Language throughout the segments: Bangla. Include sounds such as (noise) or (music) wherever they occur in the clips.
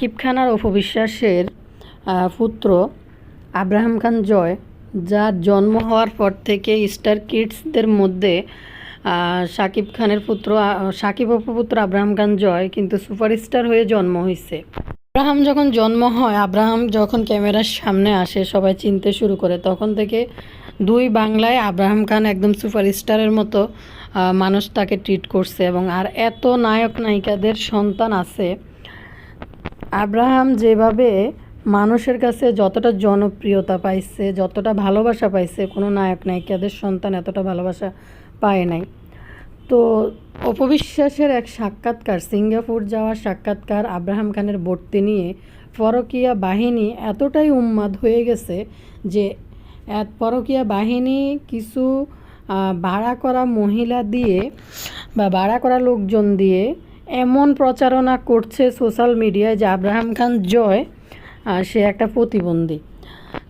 সাকিব খান অপবিশ্বাসের পুত্র আব্রাহাম খান জয় যার জন্ম হওয়ার পর থেকে স্টার কিডসদের মধ্যে সাকিব খানের পুত্র সাকিব অপপুত্র আব্রাহাম খান জয় কিন্তু সুপারস্টার হয়ে জন্ম হয়েছে আব্রাহাম যখন জন্ম হয়, আব্রাহাম যখন ক্যামেরার সামনে আসে, সবাই চিনতে শুরু করে। তখন থেকে দুই বাংলায় আব্রাহাম খান একদম সুপারস্টারের মতো মানুষ তাকে ট্রিট করছে এবং আর এত নায়ক নায়িকাদের সন্তান আছে আব্রাহাম যেভাবে মানুষের কাছে যতটা জনপ্রিয়তা পাইছে, যতটা ভালোবাসা পাইছে, কোনো নায়ক নায়িকাদের সন্তান এতটা ভালোবাসা পায় নাই। তো অপবিশ্বাসের এক সাক্ষাৎকার, সিঙ্গাপুর যাওয়ার সাক্ষাৎকার আব্রাহাম খানের ভর্তি নিয়ে পরকীয়া বাহিনী এতটাই উন্মাদ হয়ে গেছে যে পরকীয়া বাহিনী কিছু ভাড়া করা মহিলা দিয়ে বা ভাড়া করা লোকজন দিয়ে এমন প্রচারণা করছে সোশ্যাল মিডিয়ায় যে আব্রাহাম খান জয় সে একটা প্রতিবন্ধী।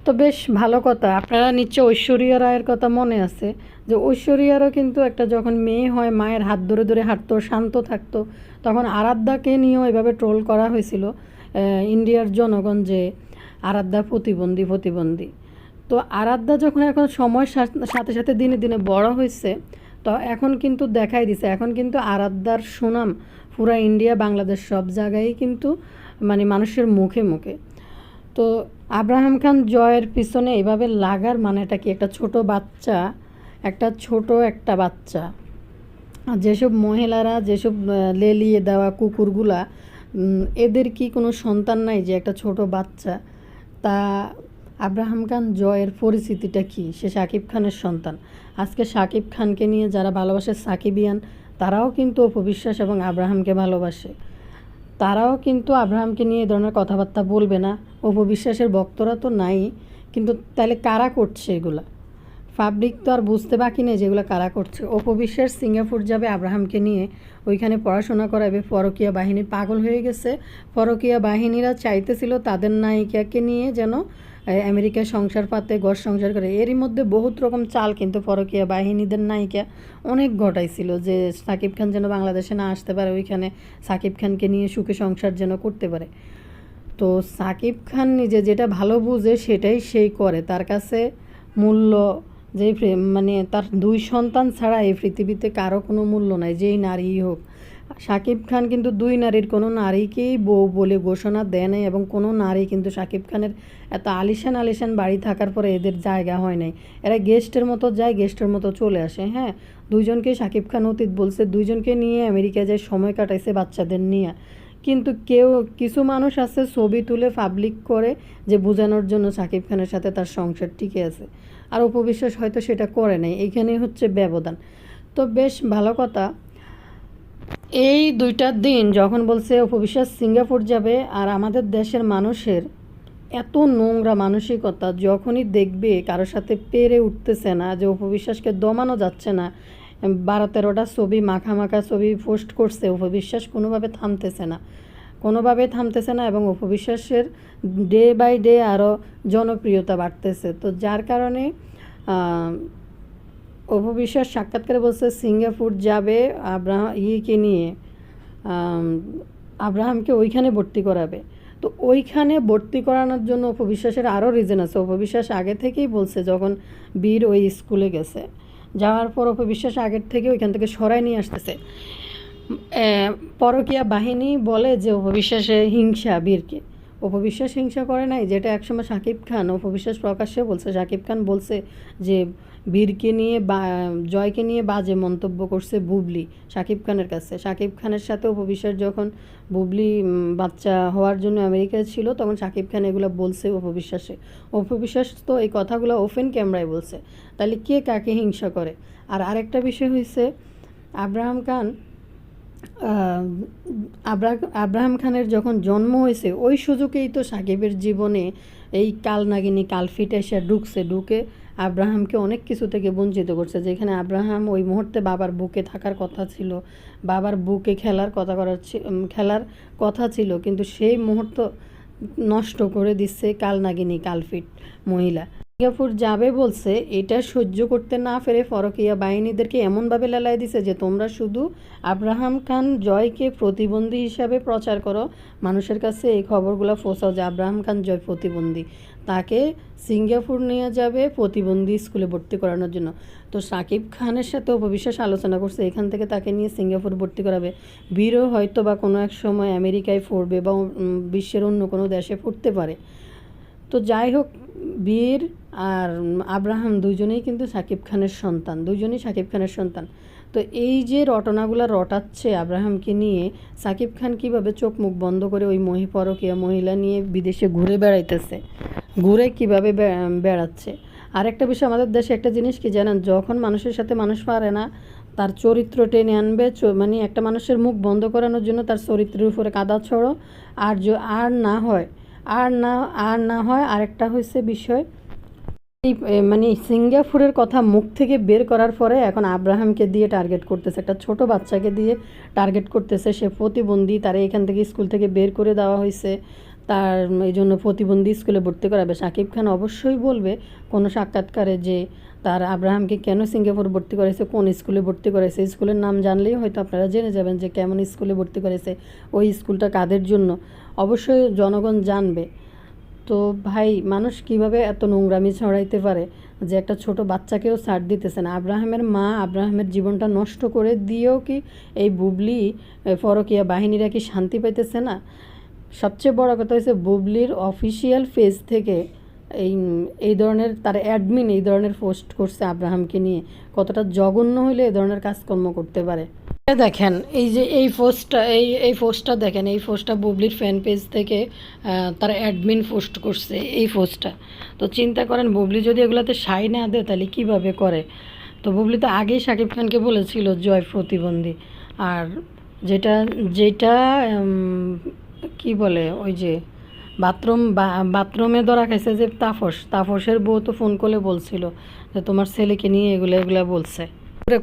তো বেশ ভালো কথা। আপনারা নিশ্চয় ঐশ্বরিয়া রায়ের কথা মনে আছে যে ঐশ্বরিয়ারও কিন্তু একটা যখন মেয়ে হয়, মায়ের হাত ধরে ধরে হাঁটতো, শান্ত থাকতো, তখন আরাধ্যাকে নিয়েও এভাবে ট্রোল করা হয়েছিল ইন্ডিয়ার জনগণ যে আরাধ্যা প্রতিবন্ধী প্রতিবন্ধী। তো আরাধ্যা যখন এখন সময়ের সাথ- সাথে সাথে দিনে দিনে বড় হয়েছে, তো এখন কিন্তু দেখাই দিছে। এখন কিন্তু আরাধ্যার সুনাম পুরা ইন্ডিয়া বাংলাদেশ সব জায়গায় কিন্তু মানে মানুষের মুখে মুখে। তো আব্রাহাম খান জয়ের পিছনে এভাবে লাগার মানেটা কি? একটা ছোট বাচ্চা, একটা ছোট একটা বাচ্চা। যেসব মহিলারা, যেসব লেলিয়ে দেওয়া কুকুরগুলা এদের কি কোনো সন্তান নাই যে একটা ছোট বাচ্চা? তা আব্রাহাম খান জয়ের পরিস্থিতিটা কি? সে সাকিব খানের সন্তান। আজকে সাকিব খানকে নিয়ে যারা ভালোবাসে, সাকিবিয়ান তারাও কিন্তু অপবিশ্বাস এবং আব্রাহামকে ভালোবাসে। তারাও কিন্তু আব্রাহামকে নিয়ে এই ধরনের কথাবার্তা বলবে না। অপবিশ্বাসের বক্তরা তো নাই, কিন্তু তাহলে কারা করছে এগুলা? পাবলিক তো আর বুঝতে বাকি নেই যেগুলো কারা করছে। অপবিশ্বাস সিঙ্গাপুর যাবে আব্রাহামকে নিয়ে, ওইখানে পড়াশোনা করাবে। পরকীয়া বাহিনী পাগল হয়ে গেছে। পরকীয়া বাহিনীরা চাইতেছিল তাদের নায়িকাকে নিয়ে যেন এ, আমেরিকায় সংসার পাতে ঘর সংসার করে এরই মধ্যে বহুত রকম চাল কিন্তু পরকীয়া বাহিনীদের নায়িকা অনেক ঘটাইছিল যে সাকিব খান যেন বাংলাদেশে না আসতে পারে ওইখানে সাকিব খানকে নিয়ে সুখে সংসার যেন করতে পারে। তো সাকিব খান নিজে যেটা ভালো বুঝে সেটাই সেই করে। তার কাছে মূল্য যে মানে তার দুই সন্তান ছাড়া এই পৃথিবীতে কারও কোনো মূল্য নাই যেই নারীই হোক। সাকিব খান কিন্তু দুই নারীর, কোনো নারীকেই বউ বলে ঘোষণা দেয় নাই এবং কোনো নারী কিন্তু সাকিব খানের এত আলিশান আলিশান বাড়ি থাকার পরে এদের জায়গা হয় নাই। এরা গেস্টের মতো যায়, গেস্টের মতো চলে আসে হ্যাঁ? দুইজনকে সাকিব খান অতীত বলছে, দুইজনকে নিয়ে আমেরিকায় যায়, সময় কাটাইছে বাচ্চাদের নিয়ে। কিন্তু কেউ, কিছু মানুষ আছে ছবি তুলে পাবলিক করে যে বোঝানোর জন্য সাকিব খানের সাথে তার সংসার টিকে আছে। আর উপবিশ্বাস হয়তো সেটা করে নাই। এইখানেই হচ্ছে ব্যবধান। তো বেশ ভালো কথা। এই দুইটা দিন যখন বলছে উপবিশ্বাস সিঙ্গাপুর যাবে আর আমাদের দেশের মানুষের এত নোংরা মানসিকতা যখনই দেখবে কারোর সাথে পেরে উঠতেছে না, যে উপবিশ্বাসকে দমানো যাচ্ছে না বারো তেরোটা ছবি মাখা মাখা ছবি পোস্ট করছে উপবিশ্বাস কোনোভাবে থামতেছে না। কোনোভাবে থামতেছে না এবং উপবিশ্বাসের ডে বাই ডে আরও জনপ্রিয়তা বাড়তেছে। তো যার কারণে আহ, অপবিশ্বাস সাক্ষাৎকারে বলছে সিঙ্গাপুর যাবে আব্রাহাম ইয়েকে নিয়ে আব্রাহামকে ওইখানে ভর্তি করাবে। তো ওইখানে ভর্তি করানোর জন্য অপবিশ্বাসের আরও রিজন আছে। অপবিশ্বাস আগে থেকেই বলছে যখন বীর ওই স্কুলে গেছে যাওয়ার পর অপবিশ্বাস আগের থেকে ওইখান থেকে সরাই নিয়ে আসতেছে। পরকীয়া বাহিনী বলে যে অপবিশ্বাসে হিংসা বীরকে। অপবিশ্বাস হিংসা করে নাই যেটা একসময় সাকিব খান অপবিশ্বাস প্রকাশ্যে বলছে সাকিব খান বলছে যে বীরকে নিয়ে বা, জয়কে নিয়ে বাজে মন্তব্য করছে বুবলি, শাকিব খানের কাছে। শাকিব খানের সাথে উপবিশ্বাস যখন বুবলি বাচ্চা হওয়ার জন্য আমেরিকায় ছিল, তখন শাকিব খান এগুলো বলছে উপবিশ্বাসে উপবিশ্বাস তো এই কথাগুলো ওপেন ক্যামেরায় বলছে। তাহলে কে কাকে হিংসা করে? আর আরেকটা বিষয় হয়েছে আব্রাহাম খান আব্রাহাম খানের যখন জন্ম হয়েছে, ওই সুযোগেই তো সাকিবের জীবনে এই কাল কালনাগিনী কালফিট এসে ঢুকছে, ঢুকে আব্রাহামকে অনেক কিছু থেকে বঞ্চিত করছে। যেখানে আব্রাহাম ওই মুহূর্তে বাবার বুকে থাকার কথা ছিল, বাবার বুকে খেলার কথা করার খেলার কথা ছিল, কিন্তু সেই মুহূর্ত নষ্ট করে দিচ্ছে কালনাগিনী কালফিট মহিলা। সিঙ্গাপুর যাবে বলছে, এটা সহ্য করতে না পেরে ফরকিয়া বাহিনীদেরকে এমনভাবে লেলাই দিছে যে তোমরা শুধু আব্রাহাম খান জয়কে প্রতিবন্ধী হিসাবে প্রচার করো। মানুষের কাছে এই খবরগুলো ফোসাও যে আব্রাহাম খান জয় প্রতিবন্ধী। তাকে সিঙ্গাপুর নিয়ে যাবে প্রতিবন্ধী স্কুলে ভর্তি করানোর জন্য। তো সাকিব খানের সাথে উপবিশ্বাস আলোচনা করছে, এখান থেকে তাকে নিয়ে সিঙ্গাপুর ভর্তি করাবে। বীরও হয়তো বা কোনো এক সময় আমেরিকায় পড়বে বা বিশ্বের অন্য কোনো দেশে পড়তে পারে। তো যাই হোক, বীর আর আব্রাহাম দুজনেই কিন্তু সাকিব খানের সন্তান দুজনেই সাকিব খানের সন্তান। তো এই যে রটনাগুলো রটাচ্ছে আব্রাহামকে নিয়ে, সাকিব খান কীভাবে চোখ মুখ বন্ধ করে ওই মহি পরকীয়া মহিলা নিয়ে বিদেশে ঘুরে বেড়াইতেছে, ঘুরে কীভাবে বেড়াচ্ছে? আর একটা বিষয় আমাদের দেশে একটা জিনিস কি জানেন? যখন মানুষের সাথে মানুষ পারে না, তার চরিত্র টেনে আনবে মানে একটা মানুষের মুখ বন্ধ করানোর জন্য তার চরিত্রের উপরে কাদা ছড়ো আর আর না হয় আর না আর না হয় আরেকটা হয়েছে বিষয়। এই মানে সিঙ্গাপুরের কথা মুখ থেকে বের করার পরে এখন আব্রাহামকে দিয়ে টার্গেট করতেছে। একটা ছোট বাচ্চাকে দিয়ে টার্গেট করতেছে। সে প্রতিবন্ধী, তারা এখান থেকে স্কুল থেকে বের করে দেওয়া হয়েছে তার এই জন্য প্রতিবন্ধী স্কুলে ভর্তি করাবে। সাকিব খান অবশ্যই বলবে কোনো সাক্ষাৎকারে যে তার আব্রাহামকে কেন সিঙ্গাপুর ভর্তি করেছে, কোন স্কুলে ভর্তি করেছে। স্কুলের নাম জানলেই হয়তো আপনারা জেনে যাবেন যে কেমন স্কুলে ভর্তি করেছে, ওই স্কুলটা কাদের জন্য। অবশ্যই জনগণ জানবে। তো ভাই, মানুষ কীভাবে এত নোংরামি ছড়াইতে পারে যে একটা ছোট বাচ্চাকেও ছাড় দিতেছে না? আব্রাহামের মা আব্রাহামের জীবনটা নষ্ট করে দিয়েও কি এই বুবলি ফরকিয়া বাহিনীরা কি শান্তি পাইতেছে না? সবচেয়ে বড় কথা হচ্ছে বুবলির অফিসিয়াল পেজ থেকে এই এই ধরনের তার অ্যাডমিন এই ধরনের পোস্ট করছে আব্রাহামকে নিয়ে। কতটা জঘন্য হইলে এই ধরনের কাজকর্ম করতে পারে। দেখেন, এই যে এই পোস্টটা এই এই পোস্টটা দেখেন, এই পোস্টটা বুবলির ফ্যান পেজ থেকে তার অ্যাডমিন পোস্ট করছে এই পোস্টটা তো চিন্তা করেন, বুবলি যদি এগুলোতে সাই না দেয়, তাহলে কীভাবে করে? তো বুবলি তো আগেই শাকিব খানকে বলেছিল, জয় প্রতিবন্ধী। আর যেটা যেটা কি বলে, ওই যে বাথরুম বাথরুমে ধরা খাইছে যে তাপস। তাপসের বউ তো ফোন করে বলছিল যে তোমার ছেলেকে নিয়ে এগুলো, এগুলা বলছে।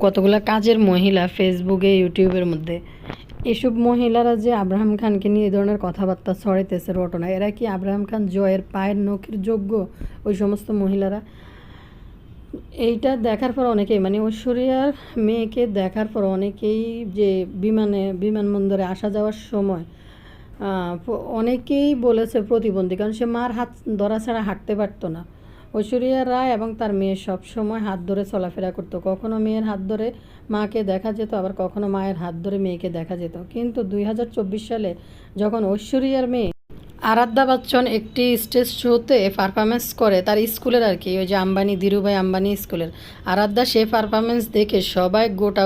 কতগুলা কাজের মহিলা ফেসবুকে ইউটিউবের মধ্যে। এসব মহিলারা যে আব্রাহাম খানকে নিয়ে এই ধরনের কথাবার্তা ছড়াইতেছে রটনা এরা কি আব্রাহাম খান জয়ের পায়ের নখের যোগ্য ওই সমস্ত মহিলারা? এইটা দেখার পর অনেকেই মানে ঐশ্বরিয়ার মেয়েকে দেখার পর অনেকেই যে বিমানে, বিমানবন্দরে আসা যাওয়ার সময় অনেকেই বলেছে প্রতিবন্ধী, কারণ সে মার হাত ধরা ছাড়া হাঁটতে পারতো না। ঐশ্বরিয়া রায় এবং তার মেয়ে সব সময় হাত ধরে চলাফেরা করতো। কখনো মেয়ের হাত ধরে মাকে দেখা যেত, আবার কখনো মায়ের হাত ধরে মেয়েকে দেখা যেত। কিন্তু দুই হাজার চব্বিশ সালে যখন ঐশ্বরিয়ার মেয়ে আরাধ্যা বচ্চন একটি স্টেজ শোতে পারফরমেন্স করে, তার স্কুলের আর কি, ওই যে আম্বানি ধীরুভাই আম্বানি স্কুলের, আরাধ্যা সে পারফরমেন্স দেখে সবাই গোটা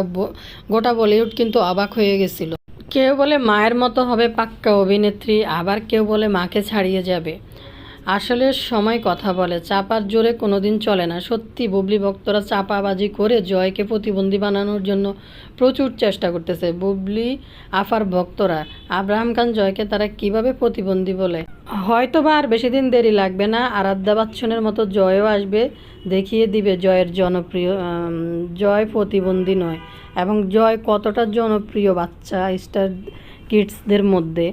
গোটা বলিউড কিন্তু অবাক হয়ে গেছিল। কেউ বলে মায়ের মতো হবে পাক্কা অভিনেত্রী আবার কেউ বলে মাকে ছাড়িয়ে যাবে। আসলে সময় কথা বলে, চাপার জোরে কোনোদিন চলে না। সত্যি, বুবলি ভক্তরা চাপাবাজি করে জয়কে প্রতিবন্ধী বানানোর জন্য প্রচুর চেষ্টা করতেছে। বুবলি, আফার ভক্তরা, আব্রাহাম খান জয়কে তারা কীভাবে প্রতিবন্ধী বলে? হয়তো বা আর বেশি দিন দেরি লাগবে না, আরাধ্যা বাচ্চনের মতো জয়ও আসবে, দেখিয়ে দিবে জয়ের জনপ্রিয় জয় প্রতিবন্ধী নয়, এবং জয় কতটা জনপ্রিয় বাচ্চা, স্টার কিডসদের মধ্যে।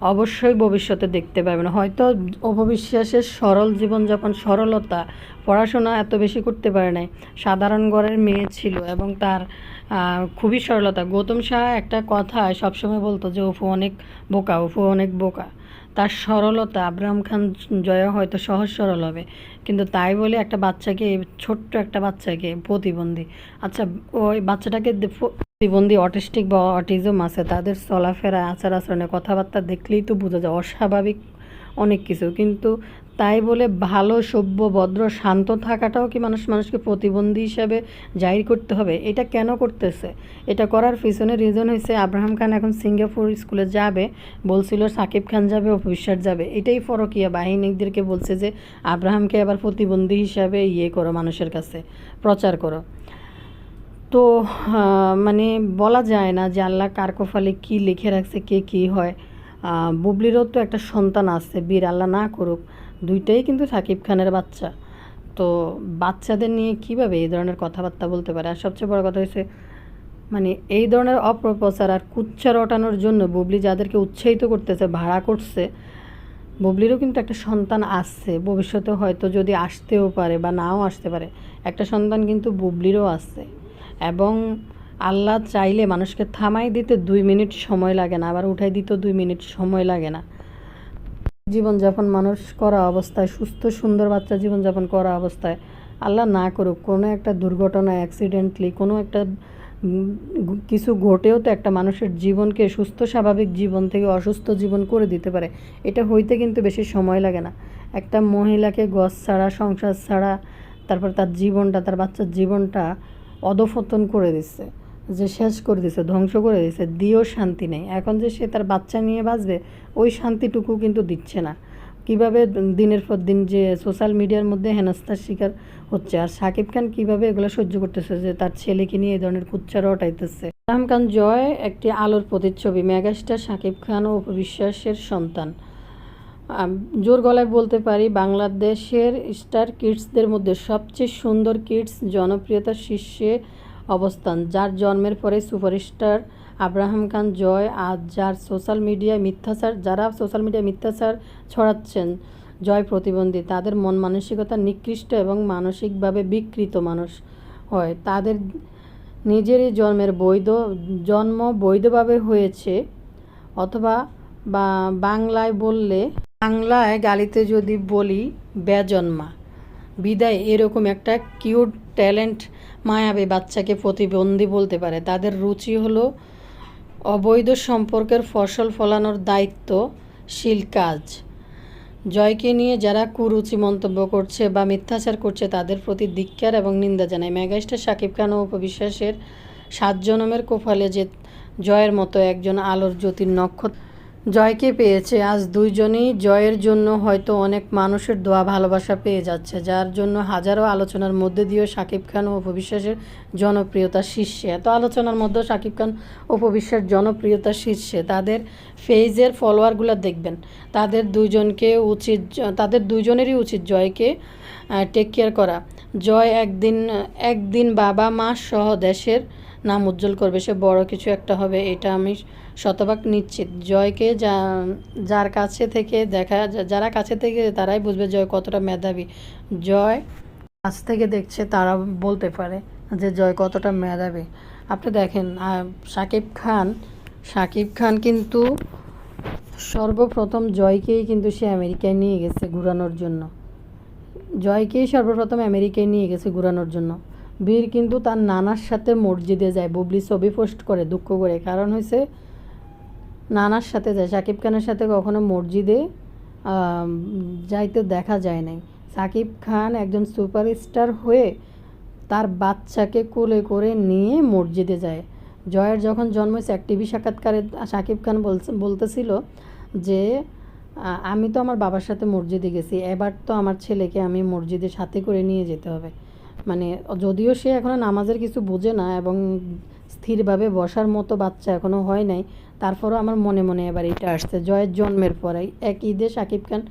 অবশ্যই ভবিষ্যতে দেখতে পাবেন হয়তো অপবিশ্বাসের সরল জীবনযাপন, সরলতা পড়াশোনা এত বেশি করতে পারে নাই। সাধারণ ঘরের মেয়ে ছিল এবং তার খুবই সরলতা। গৌতম শাহ একটা কথা সবসময় বলতো যে অপু অনেক বোকা অপু অনেক বোকা। তার সরলতা আব্রাহাম খান জয় হয়তো সহজ সরল হবে। কিন্তু তাই বলে একটা বাচ্চাকে, ছোট্ট একটা বাচ্চাকে প্রতিবন্ধী। আচ্ছা ওই বাচ্চাটাকে প্রতিবন্ধী, অটিস্টিক বা অটিজম আছে, তাদের চলাফেরা আচার আচরণে কথাবার্তা দেখলেই তো বোঝা যায়, অস্বাভাবিক অনেক কিছু। কিন্তু তাই বলে ভালো, সভ্য, ভদ্র, শান্ত থাকাটাও কি মানুষ, মানুষকে প্রতিবন্ধী হিসাবে জাহির করতে হবে? এটা কেন করতেছে? এটা করার পিছনে রিজন হয়েছে আব্রাহাম খান এখন সিঙ্গাপুর স্কুলে যাবে, বলছিল সাকিব খান যাবে অপবিশ্বাস যাবে। এটাই ফরকিয়া বাহিনীদেরকে বলছে যে আব্রাহামকে আবার প্রতিবন্ধী হিসাবে ইয়ে করো মানুষের কাছে, প্রচার করো। তো মানে বলা যায় না যে আল্লাহ কার কপালে কী লিখে রাখছে, কে কী হয়। বুবলিরও তো একটা সন্তান আছে, বীর আল্লাহ না করুক। দুইটাই কিন্তু সাকিব খানের বাচ্চা। তো বাচ্চাদের নিয়ে কীভাবে এই ধরনের কথাবার্তা বলতে পারে? আর সবচেয়ে বড় কথা হচ্ছে মানে এই ধরনের অপপ্রচার আর কুচ্ছা রটানোর জন্য বুবলি যাদেরকে উৎসাহিত করতেছে, ভাড়া করছে, বুবলিরও কিন্তু একটা সন্তান আসছে ভবিষ্যতে হয়তো যদি আসতেও পারে বা নাও আসতে পারে, একটা সন্তান কিন্তু বুবলিরও আসছে এবং আল্লাহ চাইলে মানুষকে থামাই দিতে দুই মিনিট সময় লাগে না, আবার উঠাই দিতেও দুই মিনিট সময় লাগে না। জীবনযাপন মানুষ করা অবস্থায়, সুস্থ, সুন্দর বাচ্চা জীবনযাপন করা অবস্থায়, আল্লাহ না করুক, কোনো একটা দুর্ঘটনা অ্যাক্সিডেন্টলি কোনো একটা কিছু ঘটেও তো একটা মানুষের জীবনকে সুস্থ, স্বাভাবিক জীবন থেকে অসুস্থ জীবন করে দিতে পারে। এটা হইতে কিন্তু বেশি সময় লাগে না। একটা মহিলাকে গছ ছাড়া, সংসার ছাড়া, তারপর তার জীবনটা, তার বাচ্চার জীবনটা অধপতন করে দিচ্ছে। যে শেষ করে দিছে, ধ্বংস করে দিছে, দিয়েও শান্তি নেই। এখন যে সে তার বাচ্চা নিয়ে বাঁচবে, ওই শান্তিটুকু কিন্তু দিচ্ছে না। কীভাবে দিনের পর দিন যে সোশ্যাল মিডিয়ার মধ্যে হেনস্থার শিকার হচ্ছে, আর সাকিব খান কীভাবে এগুলো সহ্য করতেছে যে তার ছেলেকে নিয়ে এই ধরনের কুচ্চারা ওঠাইতেছে সালাম খান জয় একটি আলোর প্রতিচ্ছবি, মেগাস্টার সাকিব খান ও বিশ্বাসের সন্তান। জোর গলায় বলতে পারি, বাংলাদেশের স্টার কিডসদের মধ্যে সবচেয়ে সুন্দর কিডস জনপ্রিয়তার শীর্ষে অবস্থান, যার জন্মের পরে সুপারস্টার আব্রাহাম খান জয় আজ যার সোশ্যাল মিডিয়ায় মিথ্যাচার, যারা সোশ্যাল মিডিয়ায় মিথ্যাচার ছড়াচ্ছেন জয় প্রতিবন্ধী, তাদের মন মানসিকতা নিকৃষ্ট এবং মানসিকভাবে বিকৃত মানুষ হয়। তাদের নিজেরই জন্মের বৈধ, জন্ম বৈধভাবে হয়েছে অথবা বা বাংলায় বললে, বাংলায় গালিতে যদি বলি বেজন্মা বিদায় এরকম একটা কিউট ট্যালেন্ট মায়াবে বাচ্চাকে প্রতিবন্ধী বলতে পারে। তাদের রুচি হলো অবৈধ সম্পর্কের ফসল ফলানোর দায়িত্বশীল কাজ। জয়কে নিয়ে যারা কুরুচি মন্তব্য করছে বা মিথ্যাচার করছে, তাদের প্রতি ধিক্কার এবং নিন্দা জানায়। মেগাস্টার শাকিব খান ও উপবিশ্বাসের সাত জনমের কোফালে যে জয়ের মতো একজন আলোর জ্যোতির নক্ষত্র জয়কে পেয়েছে। আজ দুইজনেই জয়ের জন্য হয়তো অনেক মানুষের দোয়া, ভালোবাসা পেয়ে যাচ্ছে, যার জন্য হাজারো আলোচনার মধ্যে দিয়েও শাকিব খান ও উপবিশ্বাসের জনপ্রিয়তা শীর্ষে। এত আলোচনার মধ্যেও শাকিব খান ও উপবিশ্বাস জনপ্রিয়তা শীর্ষে। তাদের ফেজের ফলোয়ারগুলো দেখবেন। তাদের দুইজনকে উচিত তাদের দুইজনেরই উচিত জয়কে টেক কেয়ার করা। জয় একদিন একদিন বাবা মা সহ দেশের নাম উজ্জ্বল করবে, সে বড় কিছু একটা হবে, এটা আমি শতভাগ নিশ্চিত। জয়কে যা, যার কাছে থেকে দেখা, যারা কাছে থেকে, তারাই বুঝবে জয় কতটা মেধাবী। জয় কাছ থেকে দেখছে, তারা বলতে পারে যে জয় কতটা মেধাবী। আপনি দেখেন শাকিব খান, সাকিব খান কিন্তু সর্বপ্রথম জয়কেই কিন্তু সে আমেরিকায় নিয়ে গেছে ঘুরানোর জন্য। জয়কেই সর্বপ্রথম আমেরিকায় নিয়ে গেছে ঘুরানোর জন্য। বীর কিন্তু তার নানার সাথে মসজিদে যায়, বুবলি ছবি পোস্ট করে দুঃখ করে। কারণ হয়েছে নানার সাথে যায়। সাকিব খানের সাথে কখনো মসজিদে যাইতে দেখা যায় নাই। সাকিব খান একজন সুপারস্টার হয়ে তার বাচ্চাকে কোলে করে নিয়ে মসজিদে যায়। জয়ের যখন জন্ম হয়েছে এক টিভি সাক্ষাৎকারে সাকিব খান বলতেছিল যে আমি তো আমার বাবার সাথে মসজিদে গেছি, এবার তো আমার ছেলেকে আমি মসজিদের সাথে করে নিয়ে যেতে হবে। মানে যদিও সে এখনও নামাজের কিছু বোঝে না এবং স্থিরভাবে বসার মতো বাচ্চা এখনও হয় নাই, তারপরও আমার মনে মনে এবার এটা আসছে জয়ের জন্মের পরে এক ঈদে সাকিব খান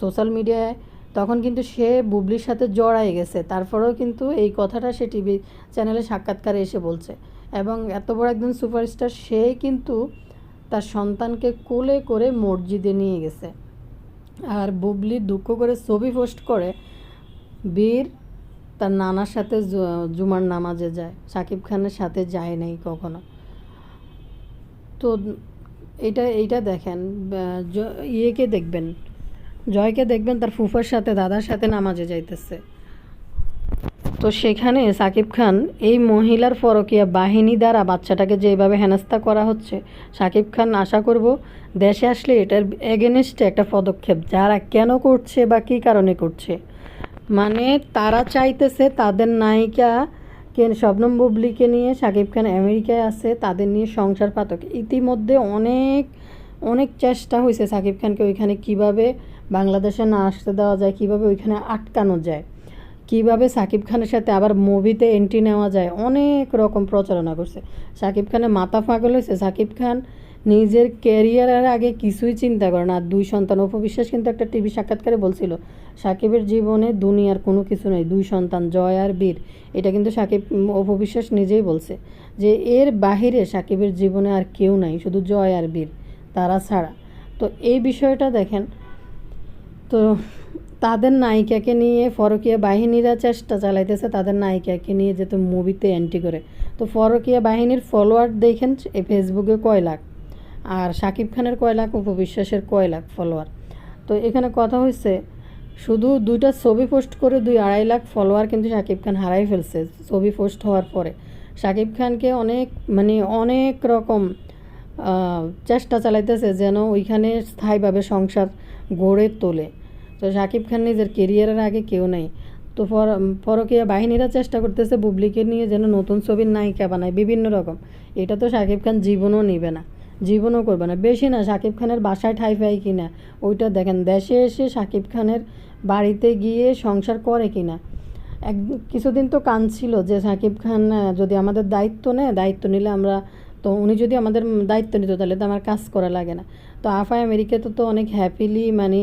সোশ্যাল মিডিয়ায় তখন কিন্তু সে বুবলির সাথে জড়াই গেছে, তারপরেও কিন্তু এই কথাটা সে টিভি চ্যানেলে সাক্ষাৎকারে এসে বলছে। এবং এত বড় একজন সুপারস্টার, সে কিন্তু তার সন্তানকে কোলে করে মসজিদে নিয়ে গেছে। আর বুবলি দুঃখ করে ছবি পোস্ট করে, বীর তার নানার সাথে জুমার নামাজে যায়। সাকিব খানের সাথে যায় নাই কখনো। তো এটা এইটা দেখেন ইয়েকে দেখবেন, জয়কে দেখবেন তার ফুফার সাথে, দাদার সাথে নামাজে যাইতেছে। তো সেখানে সাকিব খান এই মহিলার ফরকিয়া বাহিনী দ্বারা বাচ্চাটাকে যেভাবে হেনস্থা করা হচ্ছে, সাকিব খান আশা করব দেশে আসলে এটার এগেনস্টে একটা পদক্ষেপ। যারা কেন করছে বা কী কারণে করছে মানে তারা চাইতেছে তাদের নায়িকা কে শবনম বুবলিকে নিয়ে সাকিব খান আমেরিকায় আছে, তাদের নিয়ে সংসার পাতক। ইতিমধ্যে অনেক অনেক চেষ্টা হয়েছে সাকিব খানকে ওইখানে কীভাবে বাংলাদেশে না আসতে দেওয়া যায়, কীভাবে ওইখানে আটকানো যায়, কীভাবে সাকিব খানের সাথে আবার মুভিতে এন্ট্রি নেওয়া যায়, অনেক রকম প্রচারণা করছে। সাকিব খানের মাথা পাগল হয়েছে সাকিব খান নিজের ক্যারিয়ারের আগে কিছুই চিন্তা করে না। আর দুই সন্তান অপবিশ্বাস কিন্তু একটা টিভি সাক্ষাৎকারে বলছিল সাকিবের জীবনে দুনিয়ার কোনো কিছু নেই দুই সন্তান জয় আর বীর। এটা কিন্তু সাকিব উম, অপবিশ্বাস নিজেই বলছে যে এর বাহিরে সাকিবের জীবনে আর কেউ নাই শুধু জয় আর বীর তারা ছাড়া। তো এই বিষয়টা দেখেন তো তাদের নায়িকাকে নিয়ে ফরকিয়া বাহিনীরা চেষ্টা চালাইতেছে তাদের নায়িকাকে নিয়ে যেতে মুভিতে এন্ট্রি করে। তো ফরকিয়া বাহিনীর ফলোয়ার দেখেন এই ফেসবুকে কয় লাখ? আর শাকিব খানের কয় লাখ উপবিশ্বাসের কয় লাখ ফলোয়ার তো এখানে কথা হয়েছে শুধু দুইটা ছবি পোস্ট করে দুই আড়াই লাখ ফলোয়ার কিন্তু শাকিব খান হারাই ফেলছে ছবি পোস্ট হওয়ার পরে। শাকিব খানকে অনেক মানে অনেক রকম চেষ্টা চালাইতেছে যেন ওইখানে স্থায়ীভাবে সংসার গড়ে তোলে। তো শাকিব খান নিজের কেরিয়ারের আগে কেউ নেই। তো পর পরকীয়া বাহিনীরা চেষ্টা করতেছে বুবলিকে নিয়ে যেন নতুন ছবির নায়িকা বানায়, বিভিন্ন রকম। এটা তো শাকিব খান জীবনও নিবে না। জীবনও করবে না। বেশি না শাকিব খানের বাসায় ঠাই ফাই কিনা, ওইটা দেখেন, দেশে এসে শাকিব খানের বাড়িতে গিয়ে সংসার করে কিনা। এক, কিছুদিন তো কাঁদছিল যে সাকিব খান যদি আমাদের দায়িত্ব নেয়, দায়িত্ব নিলে আমরা তো উনি যদি আমাদের দায়িত্ব নিত, তাহলে তো আমার কাজ করা লাগে না। তো আফা আমেরিকাতে তো অনেক হ্যাপিলি মানে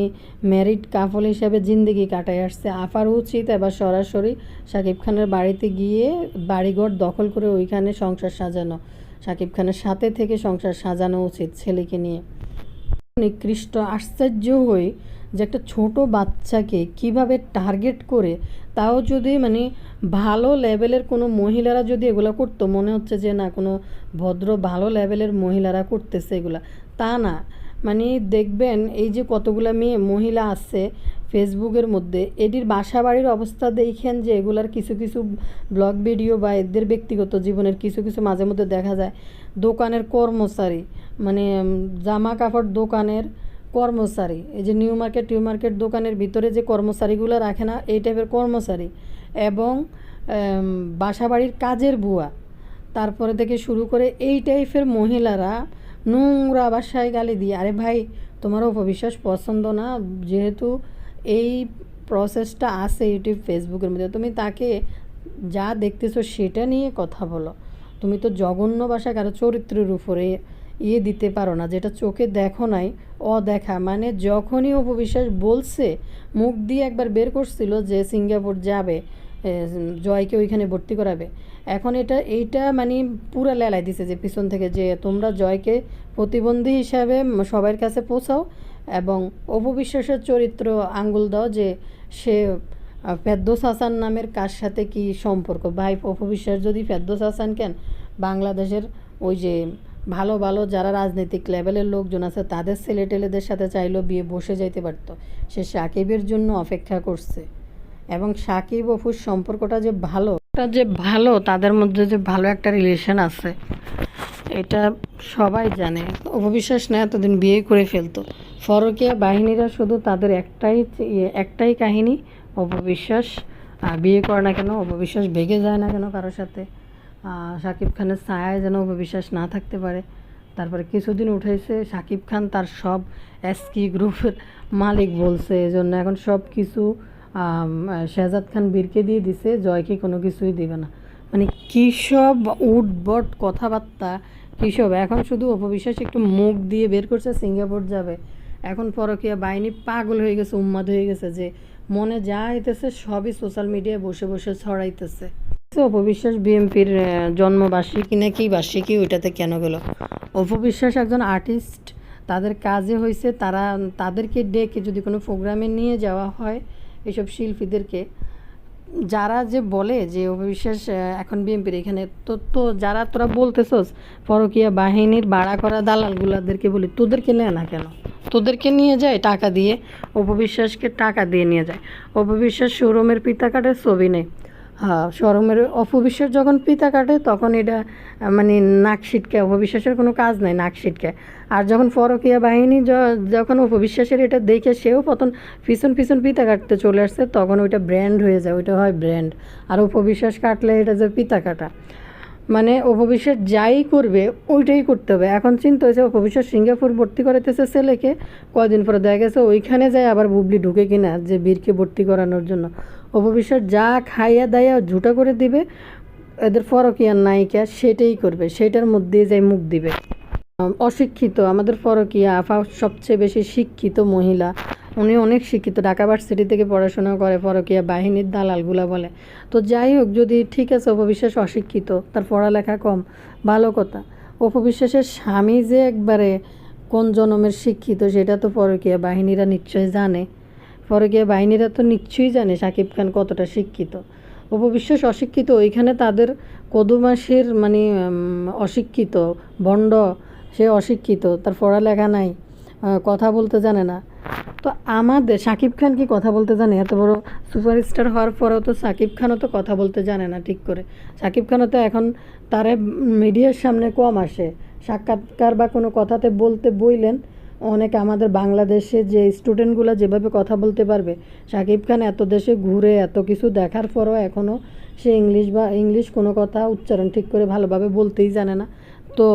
ম্যারিড কাফল হিসাবে জিন্দেগি কাটায় আসছে। আফার উচিত এবার সরাসরি সাকিব খানের বাড়িতে গিয়ে বাড়িঘর দখল করে ওইখানে সংসার সাজানো। সাকিব খানের সাথে থেকে সংসার সাজানো উচিত ছেলেকে নিয়ে। নিকৃষ্ট আশ্চর্য হই যে একটা ছোট বাচ্চাকে কীভাবে টার্গেট করে, তাও যদি মানে ভালো লেভেলের কোনো মহিলারা যদি এগুলো করতো, মনে হচ্ছে যে না, কোনো ভদ্র ভালো লেভেলের মহিলারা করতেছে এগুলা। তা না। মানে দেখবেন এই যে কতগুলা মেয়ে, মহিলা আছে ফেসবুকের মধ্যে, এটির বাসা বাড়ির অবস্থা দেখেন যে এগুলার কিছু কিছু ব্লগ ভিডিও বা এদের ব্যক্তিগত জীবনের কিছু কিছু মাঝে মধ্যে দেখা যায়। দোকানের কর্মচারী মানে জামা কাপড় দোকানের কর্মচারী, এই যে নিউ মার্কেট, টিউ মার্কেট দোকানের ভিতরে যে কর্মচারীগুলো রাখে না, এই টাইপের কর্মচারী এবং বাসাবাড়ির কাজের বুয়া। তারপরে থেকে শুরু করে এই টাইপের মহিলারা নোংরা বাসায় গালি দিয়ে, আরে ভাই তোমার উপবিশ্বাস পছন্দ না, যেহেতু এই প্রসেসটা আছে ইউটিউব ফেসবুকের মধ্যে। তুমি তাকে যা দেখতেছো সেটা নিয়ে কথা বলো। তুমি তো জঘন্য ভাষা কারও চরিত্রের উপরে ইয়ে দিতে পারো না, যেটা চোখে দেখো নাই, অদেখা। মানে যখনই অপবিশ্বাস বলছে, মুখ দিয়ে একবার বের করছিল যে সিঙ্গাপুর যাবে জয়কে ওইখানে ভর্তি করাবে। এখন এটা, এইটা মানে পুরা লেলাই দিছে যে পিছন থেকে যে তোমরা জয়কে প্রতিবন্ধী হিসাবে সবার কাছে পৌঁছাও এবং অপবিশ্বাসের চরিত্র আঙ্গুল দাও যে সে আহ, ফেরদৌস হাসান নামের কার সাথে কি সম্পর্ক? ভাই অপবিশ্বাস যদি ফেরদৌস হাসান কেন? বাংলাদেশের ওই যে ভালো ভালো যারা রাজনৈতিক লেভেলের লোকজন আছে তাদের ছেলে টেলেদের সাথে চাইলেও বিয়ে বসে যাইতে পারতো। সে সাকিবের জন্য অপেক্ষা করছে। এবং সাকিব অফুর সম্পর্কটা যে ভালো যে ভালো তাদের মধ্যে যে ভালো একটা রিলেশন আছে এটা সবাই জানে। অপবিশ্বাস না এতদিন বিয়ে করে ফেলতো। ফরকিয়া বাহিনীরা শুধু তাদের একটাই একটাই কাহিনী, অপবিশ্বাস বিয়ে করে না কেন, অপবিশ্বাস ভেগে যায় না কেন কারোর সাথে। শাকিব খানের ছায়ায় যেন অপবিশ্বাস না থাকতে পারে। তারপরে কিছুদিন উঠেছে, শাকিব খান তার সব এসকি গ্রুপের মালিক বলছে, এজন্য এখন সব কিছু শেহজাদ খান বীরকে দিয়ে দিছে, জয়কে কোনো কিছুই দিবে না। মানে কী সব উঠবট কথাবার্তা, কী সব? এখন শুধু অপবিশ্বাস একটু মুখ দিয়ে বের করছে, সিঙ্গাপুর যাবে। এখন পরকীয়া বাহিনী পাগল হয়ে গেছে উম্মাদ হয়ে গেছে যে মনে যা আইতেছে সবই সোশ্যাল মিডিয়ায় বসে বসে ছড়াইতেছে। অপবিশ্বাস বিএমপির জন্মবার্ষিকী না কি বার্ষিকী, ওইটাতে কেন গেল? অপবিশ্বাস একজন আর্টিস্ট তাদের কাজে হয়েছে তারা, তাদেরকে ডেকে যদি কোনো প্রোগ্রামে নিয়ে যাওয়া হয়, এসব শিল্পীদেরকে যারা যে বলে যে অবিশ্বাস এখন বিএনপির এখানে, তো তো যারা তোরা বলতেছস, পরকীয়া বাহিনীর বাড়া করা দালালগুলাদেরকে বলি, তোদেরকে নেয় না কেন? তোদেরকে নিয়ে যায় টাকা দিয়ে, অপবিশ্বাসকে টাকা দিয়ে নিয়ে যায়। অপবিশ্বাস শোরুমের পিতা কাঠের ছবি নেই শোরুমের অপবিশ্বাস যখন পিতা কাটে, তখন এটা মানে নাক সিটকে অপবিশ্বাসের কোনো কাজ নাই নাক সিটকে আর যখন ফরকিয়া বাহিনী যখন অপবিশ্বাসের এটা দেখে সেও প্রথম পিছন পিছন পিতা কাটতে চলে আসছে তখন ওইটা ব্র্যান্ড হয়ে যায়, ওইটা হয় ব্র্যান্ড। আর অপবিশ্বাস কাটলে এটা যে পিতা কাটা। মানে উপবিশ্বাস যাই করবে, ওইটাই করতে হবে। এখন চিন্তা হয়েছে উপবিশ্বাস সিঙ্গাপুর ভর্তি করাইতেছে ছেলেকে, কদিন পরে দেখা গেছে ওইখানে যায় আবার বুবলি ঢুকে কিনা যে বীরকে ভর্তি করানোর জন্য। উপবিশ্বাস যা খাইয়া দাইয়া ঝুটা করে দিবে, এদের ফরকিয়ার নায়িকা সেটাই করবে, সেটার মধ্যে যাই মুখ দিবে। অশিক্ষিত, আমাদের ফরকিয়া আফা সবচেয়ে বেশি শিক্ষিত মহিলা। উনি অনেক শিক্ষিত, ঢাকা ভার্সিটি থেকে পড়াশোনা করে, ফরকিয়া বাহিনীর দালালগুলা বলে। তো যাই হোক, যদি ঠিক আছে, অপবিশ্বাস অশিক্ষিত, তার পড়ালেখা কম, ভালো কথা। অপবিশ্বাসের স্বামী যে একবারে কোন জনমের শিক্ষিত, সেটা তো পরকিয়া বাহিনীরা নিশ্চয় জানে। ফরকিয়া বাহিনীরা তো নিশ্চয়ই জানে শাকিব খান কতটা শিক্ষিত। অপবিশ্বাস অশিক্ষিত, ওইখানে তাদের কদুমাসের মানে অশিক্ষিত, বন্ড, সে অশিক্ষিত, তার পড়ালেখা নাই কথা বলতে জানে না। তো আমাদের শাকিব খান কি কথা বলতে জানে? এত বড় সুপারস্টার হওয়ার পরেও তো শাকিব খানও তো কথা বলতে জানে না ঠিক করে। শাকিব খানও তো এখন তারে মিডিয়ার সামনে কম আসে। সাক্ষাৎকার বা কোনো কথাতে বলতে বইলেন। অনেক আমাদের বাংলাদেশে যে স্টুডেন্টগুলো যেভাবে কথা বলতে পারবে শাকিব খান এত দেশে ঘুরে এত কিছু দেখার পরও এখনও সে ইংলিশ বা ইংলিশ কোনো কথা উচ্চারণ ঠিক করে ভালোভাবে বলতেই জানে না। তো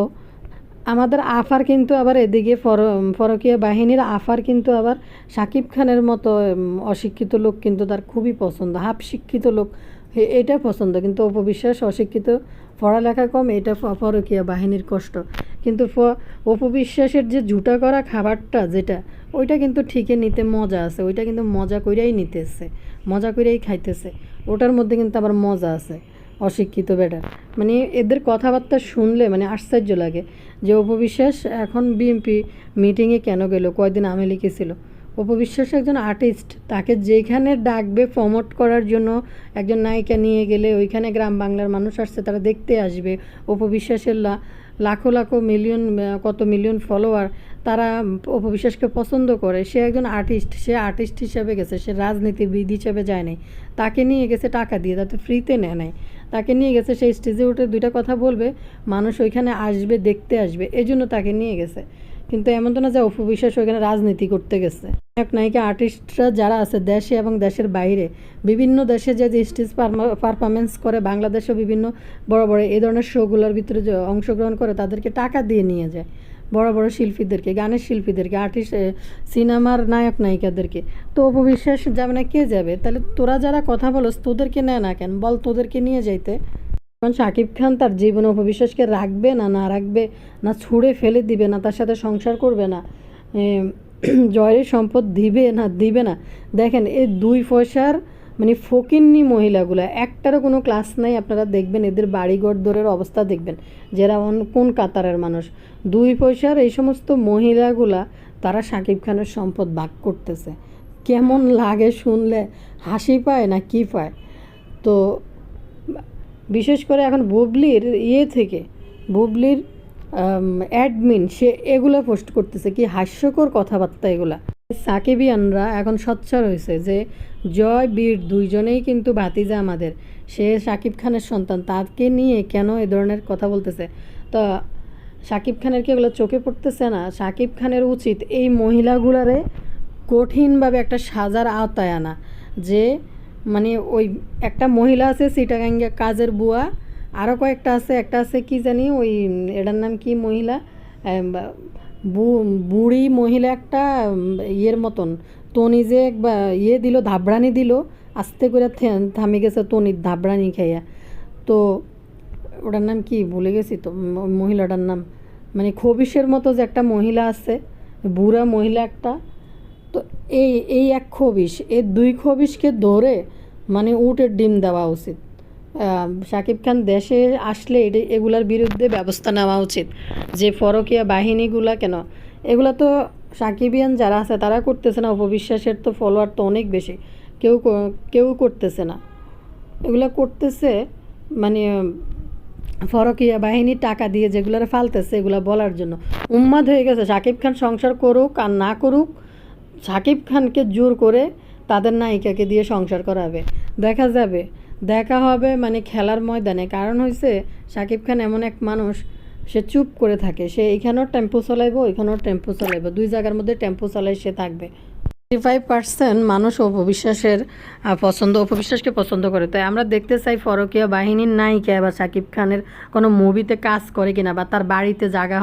আমাদের আফার কিন্তু আবার এদিকে ফর ফরকিয়া বাহিনীর আফার কিন্তু আবার শাকিব খানের মতো অশিক্ষিত লোক কিন্তু তার খুবই পছন্দ হাফ শিক্ষিত লোক এটা পছন্দ, কিন্তু অপবিশ্বাস, অশিক্ষিত, পড়ালেখা কম, এটা ফরকিয়া বাহিনীর কষ্ট। কিন্তু অপবিশ্বাসের যে ঝুটা করা খাবারটা যেটা, ওইটা কিন্তু ঠিকই নিতে মজা আছে, ওইটা কিন্তু মজা কইরাই নিতেছে, মজা কইরাই খাইতেছে, ওটার মধ্যে কিন্তু আবার মজা আছে। অশিক্ষিত বেটার মানে এদের কথাবার্তা শুনলে মানে আশ্চর্য লাগে যে অপবিশ্বাস এখন বিএমপি মিটিংয়ে কেন গেল, কয়দিন আমি লিখেছিল অপবিশ্বাস একজন আর্টিস্ট তাকে যেখানে ডাকবে প্রমোট করার জন্য একজন নায়িকা নিয়ে গেলে ওইখানে গ্রাম বাংলার মানুষ আসছে, তারা দেখতে আসবে। অপবিশ্বাসের লাখো লাখো মিলিয়ন কত মিলিয়ন ফলোয়ার তারা অপবিশ্বাসকে পছন্দ করে। সে একজন আর্টিস্ট সে আর্টিস্ট হিসেবে গেছে, সে রাজনীতিবিদ হিসেবে যায় নাই। তাকে নিয়ে গেছে টাকা দিয়ে, তাতে ফ্রিতে নেয় নাই। তাকে নিয়ে গেছে, সেই স্টেজে উঠে দুইটা কথা বলবে, মানুষ ওইখানে আসবে, দেখতে আসবে এই জন্য তাকে নিয়ে গেছে। কিন্তু এমন তো না যে অপু বিশ্বাস ওইখানে রাজনীতি করতে গেছে। এক নায়িকা আর্টিস্টরা যারা আছে দেশে এবং দেশের বাইরে, বিভিন্ন দেশে যে যে স্টেজ পারফরমেন্স করে বাংলাদেশে বিভিন্ন বড় বড় এই ধরনের শোগুলোর ভিতরে যে অংশগ্রহণ করে, তাদেরকে টাকা দিয়ে নিয়ে যায়। বড় বড় শিল্পীদেরকে, গানের শিল্পীদেরকে আর্টিস্ট সিনেমার নায়ক, নায়িকাদেরকে। তো অপবিশ্বাস যাবে না, কে যাবে? তাহলে তোরা যারা কথা বলস, তোদেরকে নেয় না কেন? বল তোদেরকে নিয়ে যাইতে। এখন শাকিব খান তার জীবন অপবিশ্বাসকে রাখবে না না রাখবে, না ছুঁড়ে ফেলে দিবে, না তার সাথে সংসার করবে না (clears throat) জয়ের সম্পদ দিবে না দিবে না। দেখেন, এই দুই পয়সার মানে ফকিন্নি মহিলাগুলো, একটারও কোনো ক্লাস নাই, আপনারা দেখবেন এদের বাড়িঘর দরের অবস্থা দেখবেন, যারা কোন কাতারের মানুষ। দুই পয়সার এই সমস্ত মহিলাগুলা, তারা শাকিব খানের সম্পদ ভাগ করতেছে। কেমন লাগে শুনলে? হাসি পায় না কি পায়? তো, বিশেষ করে এখন বুবলির ইয়ে থেকে, বুবলির অ্যাডমিন সে এগুলো পোস্ট করতেছে, কি হাস্যকর কথাবার্তা এগুলা। সাকিবিয়ানরা এখন সচ্ছার হয়েছে যে জয়, বীর দুইজনেই কিন্তু ভাতিজা আমাদের। সে সাকিব খানের সন্তান, তাকে নিয়ে কেন এ ধরনের কথা বলতেছে? তো সাকিব খানের কি এগুলো চোখে পড়তেছে না? সাকিব খানের উচিত এই মহিলাগুলারে কঠিনভাবে একটা সাজার আওতায় আনা যে মানে ওই একটা মহিলা আছে সিটাগাঙ্গে কাজের বুয়া আরও কয়েকটা আছে, একটা আছে কি জানি ওই, এটার নাম কি মহিলা? বুড়ি মহিলা একটা ইয়ের মতন। তনি যে ইয়ে দিল, ধাবড়ানি দিল, আস্তে করে থামে গেছে তনির ধাবড়ানি খাইয়া। তো ওটার নাম কি ভুলে গেছি তো মহিলাটার নাম। মানে খবিসের মতো যে একটা মহিলা আছে, বুড়া মহিলা একটা, তো এই এই এক খবিস এই দুই খবিসকে ধরে মানে উটের ডিম দেওয়া উচিত। শাকিব খান দেশে আসলে এটা এগুলার বিরুদ্ধে ব্যবস্থা নেওয়া উচিত। যে ফরকিয়া বাহিনীগুলা কেন? এগুলা তো সাকিবিয়ান যারা আছে, তারা করতেছে না। অপবিশ্বাসের তো ফলোয়ার তো অনেক বেশি। কেউ কেউ করতেছে না। এগুলা করতেছে মানে ফরকিয়া বাহিনী টাকা দিয়ে যেগুলার ফালতেছে এগুলা বলার জন্য। উম্মাদ হয়ে গেছে। সাকিব খান সংসার করুক আর না করুক, সাকিব খানকে জোর করে তাদের নায়িকাকে দিয়ে সংসার করাবে। দেখা যাবে দেখা হবে মানে খেলার ময়দানে। কারণ হয়েছে সাকিব খান এমন এক মানুষ, সে চুপ করে থাকে। সে এখানেও টেম্পো চালাইবো, ওইখানেও টেম্পো চালাইবো। দুই জায়গার মধ্যে টেম্পো চালাই সে থাকবে। থার্টি ফাইভ পার্সেন্ট মানুষ অপবিশ্বাসের পছন্দ, অপবিশ্বাসকে পছন্দ করে। তাই আমরা দেখতে চাই ফরকিয়া বাহিনীর নায়িকা বা সাকিব খানের কোনো মুভিতে কাজ করে কিনা বা তার বাড়িতে জায়গা